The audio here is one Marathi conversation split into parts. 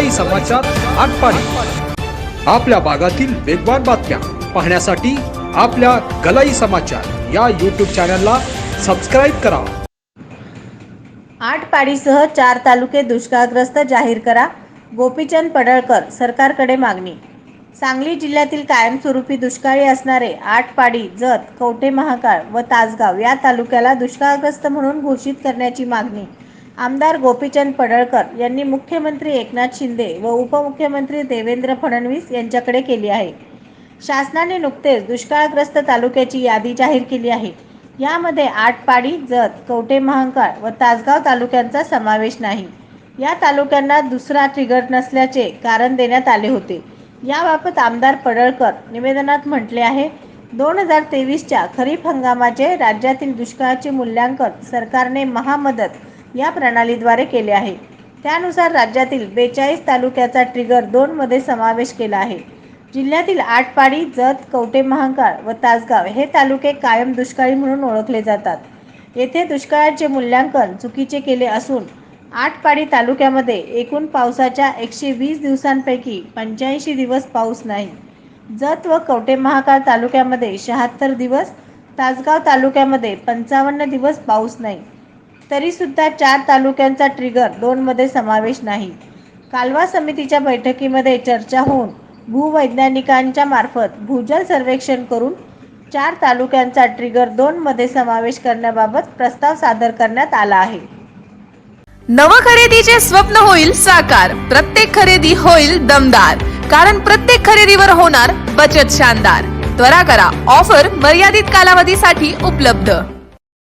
सकाळी समाचार आटपाडी. आपल्या भागातील वेगवान बातम्या पाहण्यासाठी आपल्या गलाई समाचार या यूट्यूब चॅनलला सबस्क्राईब करा. आठपाडीसह चार तालुके दुष्काळग्रस्त जाहीर करा. गोपीचंद पडळकर सरकारकडे मागणी. सांगली जिल्ह्यातील कायमस्वरूपी दुष्काळी असणारे आठ पाडी जत कवठे महाकाळ व तासगाव या तालुक्याला दुष्काळग्रस्त म्हणून घोषित करण्याची मागणी. आमदार गोपीचंद पडळकर यांनी मुख्यमंत्री एकनाथ शिंदे व उपमुख्यमंत्री देवेंद्र फडणवीस यांच्याकडे केली आहे. शासनाने नुकतेच दुष्काळग्रस्त तालुक्याची यादी जाहीर केली आहे. यामध्ये आटपाडी जत कवटे महांकाळ व तासगाव तालुक्यांचा समावेश नाही. या तालुक्यांना दुसरा ट्रिगर नसल्याचे कारण देण्यात आले होते. याबाबत आमदार पडळकर निवेदनात म्हटले आहे दोन हजार तेवीसच्या खरीप हंगामाचे राज्यातील दुष्काळाचे मूल्यांकन सरकारने महामदत या प्रणालीद्वारे केले आहे. त्यानुसार राज्यातील बेचाळीस तालुक्याचा ट्रिगर दोनमध्ये समावेश केला आहे. जिल्ह्यातील आटपाडी जत कवटे महांकाळ व तासगाव हे तालुके कायम दुष्काळी म्हणून ओळखले जातात. येथे दुष्काळाचे मूल्यांकन चुकीचे केले असून आटपाडी तालुक्यामध्ये एकूण पावसाच्या एकशे वीस दिवसांपैकी पंच्याऐंशी दिवस पाऊस नाही. जत व कवटे महाकाळ तालुक्यामध्ये शहात्तर दिवस तासगाव तालुक्यामध्ये पंचावन्न दिवस पाऊस नाही. तरीसुद्धा चार तालुक्यांचा ट्रिगर दोनमध्ये समावेश नाही. कालवा समितीच्या बैठकीमध्ये चर्चा होऊन भूवैज्ञानिकांच्या मार्फत भूजल सर्वेक्षण करून चार तालुक्यांचा ट्रिगर दोनमध्ये समावेश करण्याबाबत प्रस्ताव सादर करण्यात आला आहे. नव खरेदीचे स्वप्न होईल साकार प्रत्येक खरेदी होईल दमदार कारण प्रत्येक खरेदीवर होणार बचत शानदार. त्वरा करा ऑफर मर्यादित कालावधीसाठी उपलब्ध.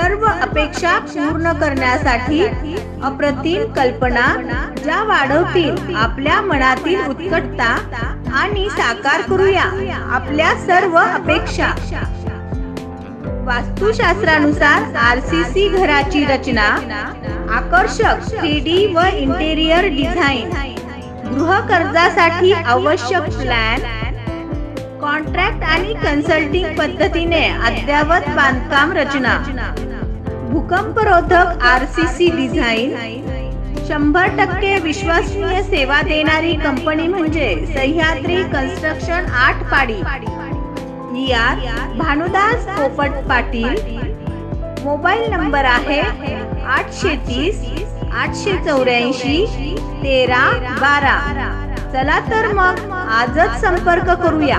सर्व अपेक्षा पूर्ण करण्यासाठी अप्रतिम कल्पना ज्या वाढवतील आपल्या मनातील उत्कटता आणि साकार करूया आपल्या सर्व अपेक्षा. वास्तुशास्त्रानुसार आरसीसी घराची रचना आकर्षक थ्री डी व इंटेरियर डिझाईन गृह कर्जासाठी आवश्यक प्लॅन कॉन्ट्रॅक्ट आणि कन्सल्टिंग पद्धतीने अद्ययावत बांधकाम रचना. भूकंपरोधक आरसीसी डिझाईन शंभर टक्के विश्वसनीय सेवा देणारी कंपनी म्हणजे सह्याद्री कन्स्ट्रक्शन आठ पाडी. आर भानुदास पोपट पाटील. मोबाईल नंबर आहे आठशे तीस आठशे चौऱ्याऐंशी तेरा बारा. चला तर मग आजच संपर्क करूया.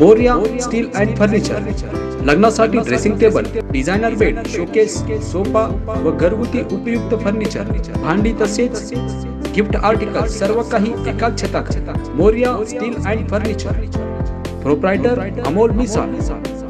Morya steel and furniture. लग्नासाठी dressing table designer bed showcase sofa व घरगुती उपयुक्त फर्निचर. भांडी तसेच गिफ्ट आर्टिकल सर्व काही एकाच छता Morya steel and furniture. Proprietor Amol Misal.